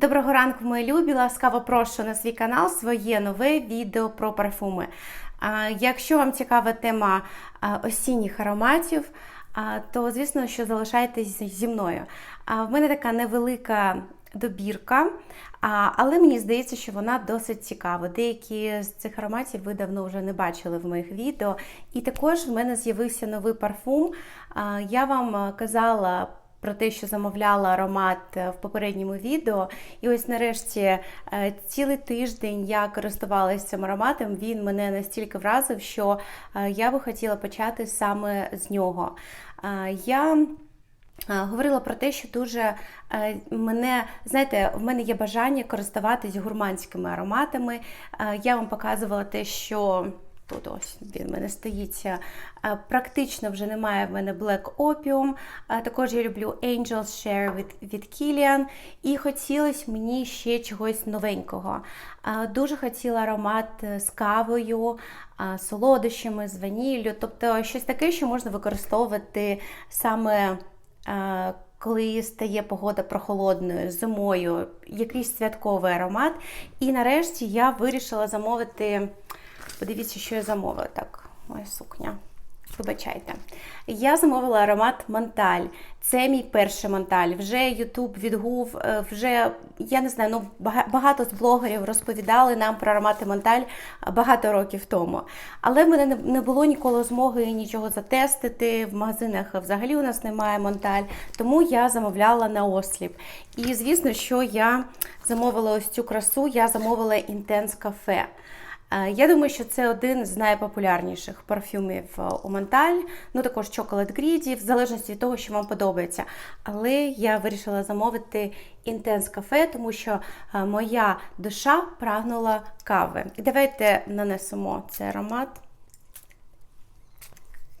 Доброго ранку, мої любі! Ласкаво прошу на свій канал своє нове відео про парфуми. Якщо вам цікава тема осінніх ароматів, то звісно, що залишайтесь зі мною. В мене така невелика добірка, але мені здається, що вона досить цікава. Деякі з цих ароматів ви давно вже не бачили в моїх відео. І також в мене з'явився новий парфум. Я вам казала про те, що замовляла аромат е, в попередньому відео. І ось нарешті е, цілий тиждень я користувалася цим ароматом. Він мене настільки вразив, що е, я би хотіла почати саме з нього. Я Говорила про те, що дуже мене, знаєте, в мене є бажання користуватись гурманськими ароматами. Я вам показувала те, що Тут ось він в мене стоїть. Практично вже немає в мене Black Opium. Також я люблю Angel's Share від від Kilian. І хотілося мені ще чогось новенького. Дуже хотіла аромат з кавою, солодощами, з ваніллю. Тобто щось таке, що можна використовувати саме. Коли стає погода прохолодною, зимою, якийсь святковий аромат. І нарешті я вирішила замовити Подивіться, що я замовила. Так, моя сукня. Вибачайте. Я замовила аромат Монталь. Це мій перший Монталь. Вже Ютуб відгув, е, вже, я не знаю, ну багато з блогерів розповідали нам про аромати Монталь багато років тому. Але в мене не було ніколи змоги нічого затестити. В магазинах взагалі у нас немає Монталь, тому я замовляла на осліп. І звісно, що я замовила ось цю красу, я замовила Інтенс кафе. Е, я думаю, що це один з найпопулярніших парфюмів е, у Монталь, ну також Chocolate Greedy, в залежності від того, що вам подобається. Але я вирішила замовити Intense кафе, тому що е, моя душа прагнула кави. І давайте нанесемо цей аромат.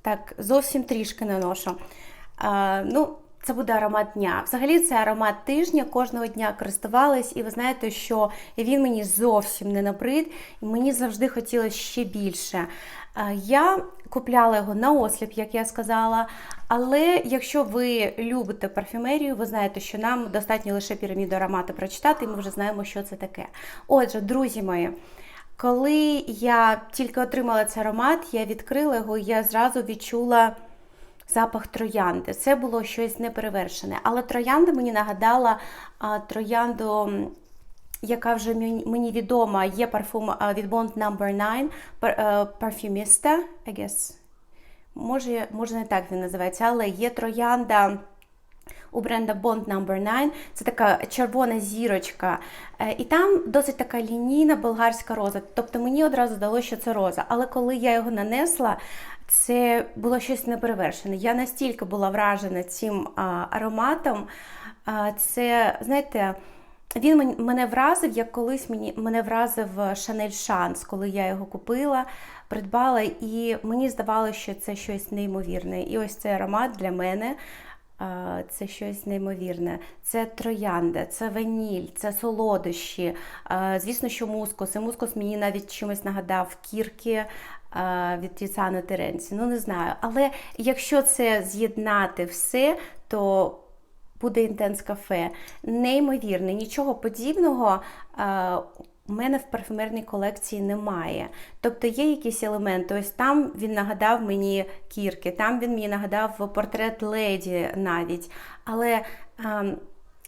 Так, зовсім трішки наношу. Ну, це буде аромат дня. Взагалі, це аромат тижня, кожного дня користувалась, і ви знаєте, що він мені зовсім не набрид, і мені завжди хотілося ще більше. Я купляла його на осліп, як я сказала. Але якщо ви любите парфюмерію, ви знаєте, що нам достатньо лише піраміду аромату прочитати, і ми вже знаємо, що це таке. Отже, друзі мої. Коли я тільки отримала цей аромат, я відкрила його, і я зразу відчула запах троянди. Це було щось неперевершене. Але троянда мені нагадала троянду. Яка вже мені відома, є парфум від Bond No. 9 парфюміста, I guess. Може, може, не так він називається, але є троянда у бренда Bond No. 9. Це така червона зірочка. Е, і там досить така лінійна болгарська роза. Тобто мені одразу здалося, що це роза. Але коли я його нанесла, це було щось неперевершене. Я настільки була вражена цим а, ароматом. А, це, знаєте, він мене вразив, як колись мені, мене вразив Шанель Шанс, коли я його купила, придбала, і мені здавалося, що це щось неймовірне. І ось цей аромат для мене. Це щось неймовірне. Це троянда, це ваніль, це солодощі. Звісно, що мускус. І мускус мені навіть чимось нагадав кірки від Тіцана Теренці. Ну, не знаю. Але якщо це з'єднати все, то буде інтенс кафе. Неймовірне, нічого подібного. У мене в парфюмерній колекції немає. Тобто є якісь елементи. Ось там він нагадав мені кірки, там він мені нагадав портрет леді навіть. Але ем,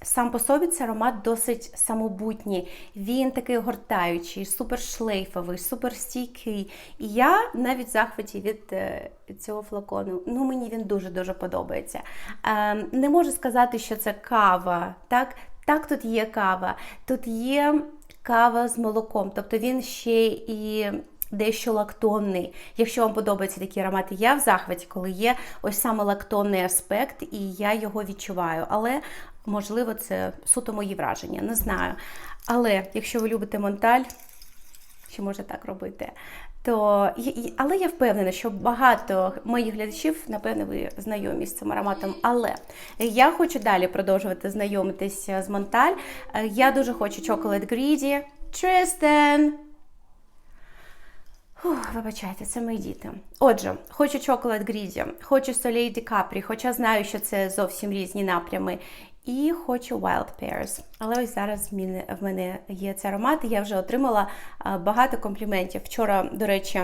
Сам по собі цей аромат досить самобутній, він такий гортаючий, супершлейфовий, суперстійкий. І я навіть в захваті від е, цього флакону. Ну, Мені він дуже-дуже подобається. Ем, не можу сказати, що це кава. Так, так тут є кава. Тут є кава з молоком, тобто він ще і. Дещо лактонний. Якщо вам подобаються такі аромати, я в захваті, коли є ось саме лактонний аспект, і я його відчуваю. Але Можливо, це суто мої враження, не знаю. Але якщо ви любите Монталь, що може так робити, то але я впевнена, що багато моїх глядачів, напевне, ви знайомі з цим ароматом. Але я хочу далі продовжувати знайомитися з Монталь. Я дуже хочу Chocolate Greedy. Tristan! Вибачайте, це мої діти. Отже, хочу чоколад Грізі, хочу Солей Ді Капрі, хоча знаю, що це зовсім різні напрями. І хочу Wild Pears. Але ось зараз в мене, є цей аромат, і я вже отримала багато компліментів. Вчора, до речі,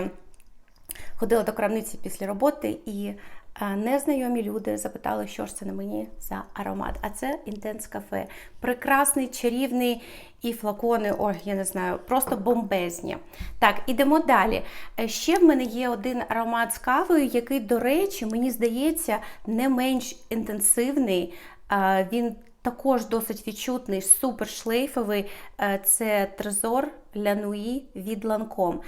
ходила до крамниці після роботи, і незнайомі люди запитали, що ж це на мені за аромат. А це інтенс кафе. Прекрасний, чарівний і флакони, ой, я не знаю, просто бомбезні. Так, ідемо далі. Е, Ще в мене є один аромат з кавою, який, до речі, мені здається, не менш інтенсивний. Він також досить відчутний, супер шлейфовий. Е, Це трезор Лянуї від Ланком.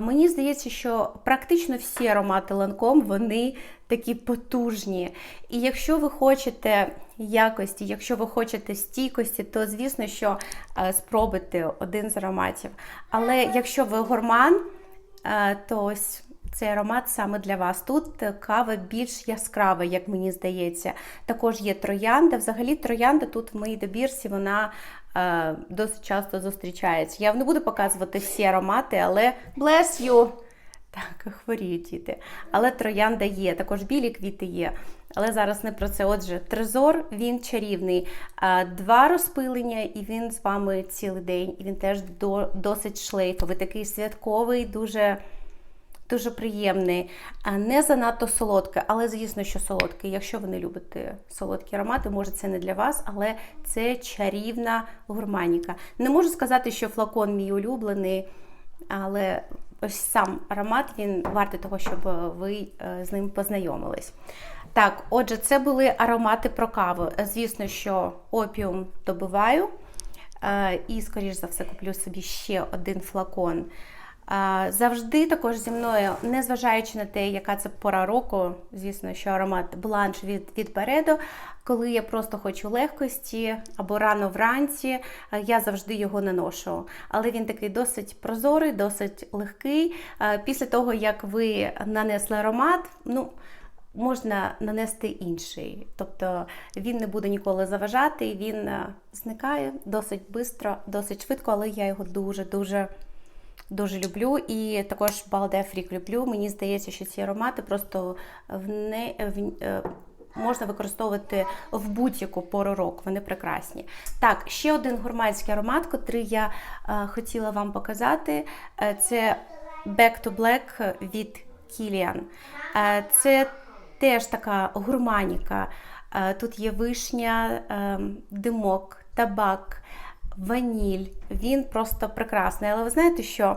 Мені здається, що практично всі аромати Ланком вони такі потужні. І якщо ви хочете якості, якщо ви хочете стійкості, то звісно, що е, спробуйте один з ароматів. Але якщо ви гурман, е, то ось цей аромат саме для вас. Тут е, кава більш яскрава, як мені здається. Також є троянда. Взагалі, троянда тут в моїй добірці вона е, досить часто зустрічається. Я не буду показувати всі аромати, але bless you! Так, хворіють діти. Але троянда є, також білі квіти є. Але зараз не про це. Отже, трезор він чарівний. Два розпилення, і він з вами цілий день. І він теж до, досить шлейфовий, такий святковий, дуже. Дуже приємний, не занадто солодкий, але звісно, що солодкий. Якщо ви не любите солодкі аромати, може це не для вас, але це чарівна гурманіка. Не можу сказати, що флакон мій улюблений, але ось сам аромат він вартий того, щоб ви е, з ним познайомились. Так, отже, це були аромати про каву. Звісно, що опіум добиваю. е, І, скоріш за все, куплю собі ще один флакон. Завжди також зі мною, незважаючи на те, яка це пора року, звісно, що аромат бланш від від Передо, коли я просто хочу легкості або рано вранці, я завжди його наношу. Але він такий досить прозорий, досить легкий. Після того, як ви нанесли аромат, ну. Можна нанести інший, тобто він не буде ніколи заважати, він зникає досить швидко, досить швидко, але я його дуже-дуже дуже люблю. І також Балде Фрік люблю. Мені здається, що ці аромати просто в не в, е, можна використовувати в будь-яку пору року. Вони прекрасні. Так, ще один гурманський аромат, котрий я е, хотіла вам показати. Е, це Back to Black від Kilian. Це теж така гурманіка. Тут є вишня, е, димок, табак, ваніль. Він просто прекрасний. Але ви знаєте, що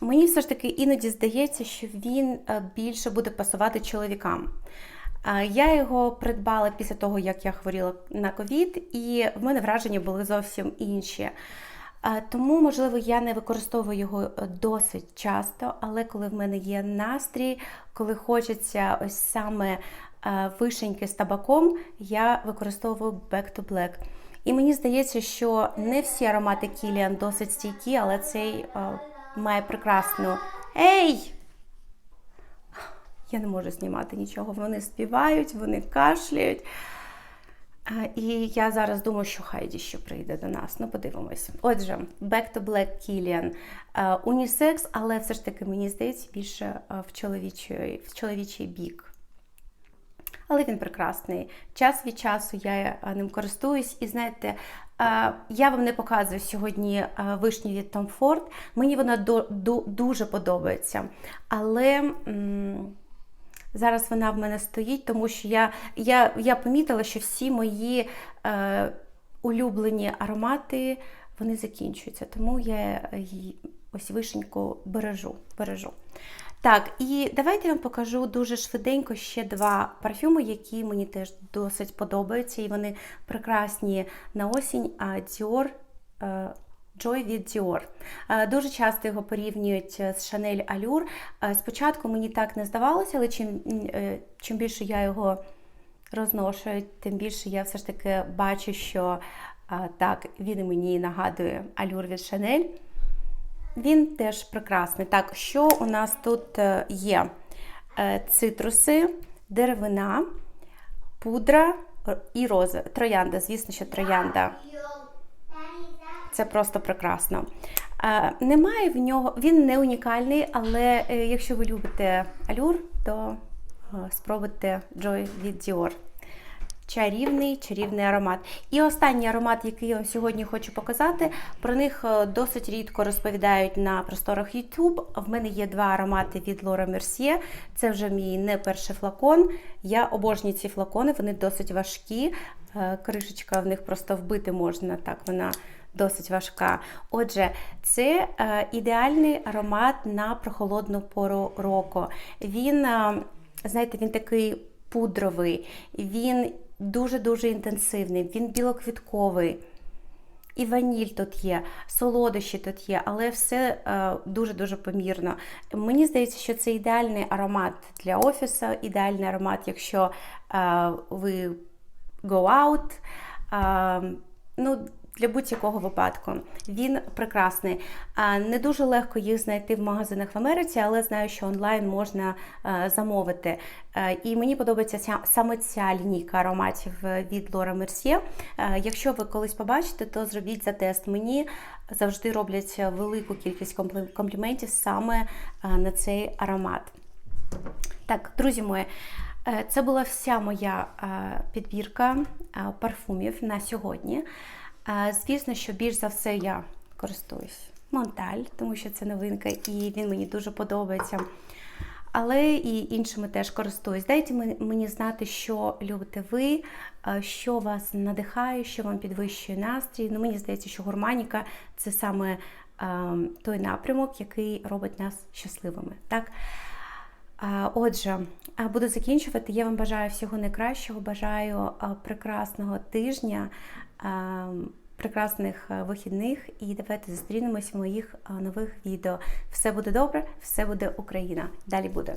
мені все ж таки іноді здається, що він е, більше буде пасувати чоловікам. Е, Я його придбала після того, як я хворіла на ковід, і в мене враження були зовсім інші. Е, Тому, можливо, я не використовую його досить часто, але коли в мене є настрій, коли хочеться ось саме вишеньки з табаком, я використовую Back to Black. І мені здається, що не всі аромати Kilian досить стійкі, але цей е, має прекрасну. Ей! Я не можу знімати нічого. Вони співають, вони кашляють. А, І я зараз думаю, що Хайді ще прийде до нас. Ну, подивимось. Отже, Back to Black Kilian. Е, Унісекс, але все ж таки, мені здається, більше е, в чоловічий, в чоловічий бік. Але він прекрасний. Час від часу я е, ним користуюсь, і знаєте, е, я вам не показую сьогодні е, вишню від Tom Ford. Мені вона дуже подобається. Але. Зараз вона в мене стоїть, тому що я я, я помітила, що всі мої е, улюблені аромати вони закінчуються. Тому я її ось вишеньку бережу. бережу. Так, і давайте я вам покажу дуже швиденько ще два парфюми, які мені теж досить подобаються. І вони прекрасні на осінь. Dior е, Joy від Dior. Е, Дуже часто його порівнюють з Chanel Allure. Е, Спочатку мені так не здавалося, але чим, е, чим більше я його розношую, тим більше я все ж таки бачу, що е, так, він мені нагадує Allure від Chanel. Він теж прекрасний. Так, що у нас тут е, є? Е, Цитруси, деревина, пудра і роза. Троянда, звісно, що троянда. Це просто прекрасно. Е, Немає в нього, він не унікальний, але якщо ви любите алюр, то спробуйте Joy від Dior. Чарівний, чарівний аромат. І останній аромат, який я вам сьогодні хочу показати, про них е, досить рідко розповідають на просторах YouTube. В мене є два аромати від Laura Mercier. Це вже мій не перший флакон. Я обожнюю ці флакони, вони досить важкі. Е, Кришечка в них просто вбити можна, так вона досить важка. Отже, це е, ідеальний аромат на прохолодну пору року. Він, знаєте, він такий пудровий, він дуже-дуже інтенсивний, він білоквітковий. І ваніль тут є, солодощі тут є, але все е, дуже-дуже помірно. Мені здається, що це ідеальний аромат для офісу, ідеальний аромат, якщо е, ви go out. Е, ну, для будь-якого випадку. Він прекрасний. Не дуже легко їх знайти в магазинах в Америці, але знаю, що онлайн можна е, замовити. Е, І мені подобається ця, саме ця лінійка ароматів е, від Mercier. Е, Якщо ви колись побачите, то зробіть за тест. Мені завжди роблять велику кількість компліментів саме на цей аромат. Так, друзі мої, це була вся моя підбірка парфумів на сьогодні. Звісно, що більш за все я користуюсь Монталь, тому що це новинка, і він мені дуже подобається. Але і іншими теж користуюсь. Дайте мені знати, що любите ви, що вас надихає, що вам підвищує настрій. Ну, мені здається, що гурманіка це саме е, той напрямок, який робить нас щасливими. Так? Отже, буду закінчувати. Я вам бажаю всього найкращого, бажаю прекрасного тижня, прекрасних вихідних і давайте зустрінемось в моїх нових відео. Все буде добре, все буде Україна. Далі буде.